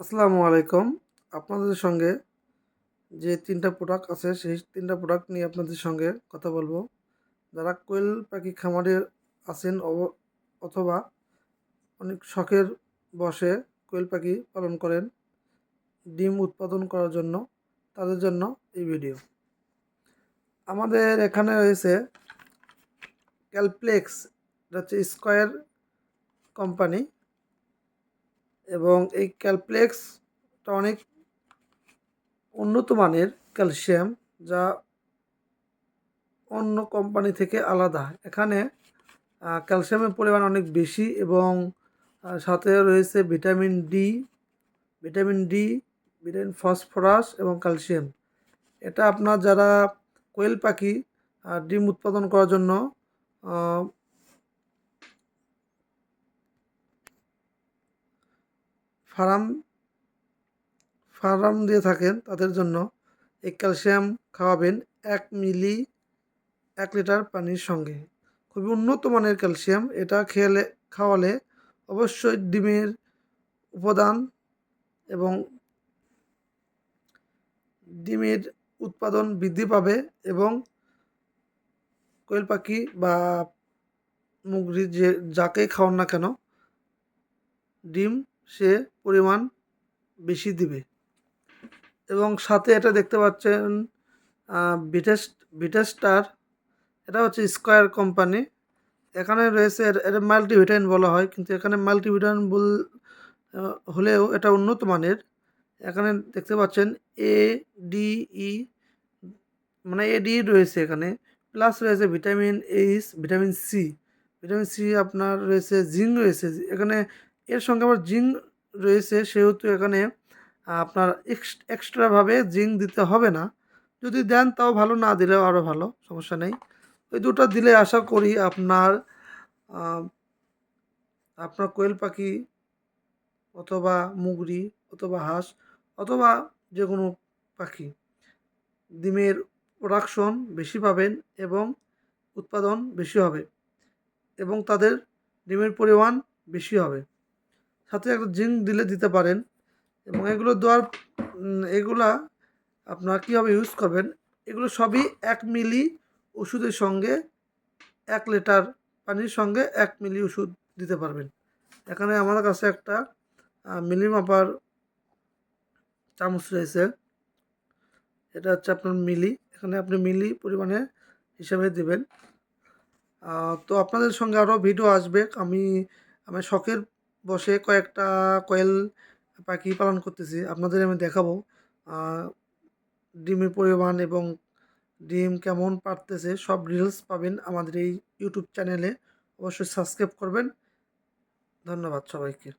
আসসালামু আলাইকুম। আপনাদের সঙ্গে যে তিনটা প্রোডাক্ট আছে, সেই তিনটা প্রোডাক্ট নিয়ে আপনাদের সঙ্গে কথা বলব। যারা কোয়েল পাখি খামারে আছেন অথবা অনেক শখের বসে কোয়েল পাখি পালন করেন, ডিম উৎপাদন করার জন্য, তাদের জন্য এই ভিডিও আমাদের এখানে রয়েছে ক্যালপ্লেক্স, এটা হচ্ছে স্কোয়ার কোম্পানি। এবং এই ক্যালপ্লেক্সটা অনেক উন্নত মানের ক্যালসিয়াম যা অন্য কোম্পানি থেকে আলাদা। এখানে ক্যালসিয়ামের পরিমাণ অনেক বেশি এবং সাথে রয়েছে vitamin D vitamin D vitamin phosphorus এবং ক্যালসিয়াম এটা আপনার যারা কোয়েল পাখি ডিম উৎপাদন করার জন্য ফার্ম ফার্ম দিয়ে থাকেন তাদের জন্য। এই ক্যালসিয়াম খাওয়াবেন এক মিলি, এক লিটার পানির সঙ্গে। খুবই উন্নত মানের ক্যালসিয়াম। এটা খেলে, খাওয়ালে অবশ্যই ডিমের উপাদান এবং ডিমের উৎপাদন বৃদ্ধি পাবে এবং কোয়েল পাখি বা মুগরি যে, যাকে খাওয়ান না কেন, ডিম সে পরিমাণ বেশি দিবে। এবং সাথে এটা দেখতে পাচ্ছেন বিটেস্ট বিটেস্টার এটা হচ্ছে স্কোয়ার কোম্পানি এখানে রয়েছে এটা মাল্টিভিটামিন বলা হয়, কিন্তু এখানে মাল্টিভিটামিন বল হলেও এটা উন্নত মানের। এখানে দেখতে পাচ্ছেন এ ডি ই মানে এডি রয়েছে এখানে। প্লাস রয়েছে vitamin H vitamin C vitamin C আপনার রয়েছে জিঙ্ক রয়েছে। এখানে এর সঙ্গে আবার জিঙ্ক রয়েছে, সেহেতু এখানে আপনার এক্সট্রাভাবে জিঙ্ক দিতে হবে না। যদি দেন তাও ভালো, না দিলেও আরও ভালো, সমস্যা নেই। ওই দুটো দিলে আশা করি আপনার আপনার কোয়েল পাখি অথবা মুগরি অথবা হাঁস অথবা যে কোনো পাখি, ডিমের প্রোডাকশন বেশি পাবেন এবং উৎপাদন বেশি হবে এবং তাদের ডিমের পরিমাণ বেশি হবে। সাথে একটা জিঙ্ক দিলে দিতে পারেন এবং এগুলো দেওয়ার এগুলা আপনার কীভাবে ইউজ করবেন, এগুলো সবই এক মিলি ওষুধের সঙ্গে, এক লিটার পানির সঙ্গে এক মিলি ওষুধ দিতে পারবেন। এখানে আমার কাছে একটা মিলি মাপার চামচ রয়েছে। এটা হচ্ছে আপনার মিলি, এখানে আপনি মিলি পরিমাণে হিসাবে দেবেন। তো আপনাদের সঙ্গে আরও ভিডিও আসবে, আমি আমার শখের বসে কয়েকটা কয়েল পাখি পালন করতেছি। আপনাদের আমি দেখাবো। ডিমের পরিমাণ এবং ডিম কেমন পারতেছে সব রিলস পাবেন আমাদের এই ইউটিউব চ্যানেলে অবশ্যই সাবস্ক্রাইব করবেন। ধন্যবাদ সবাইকে।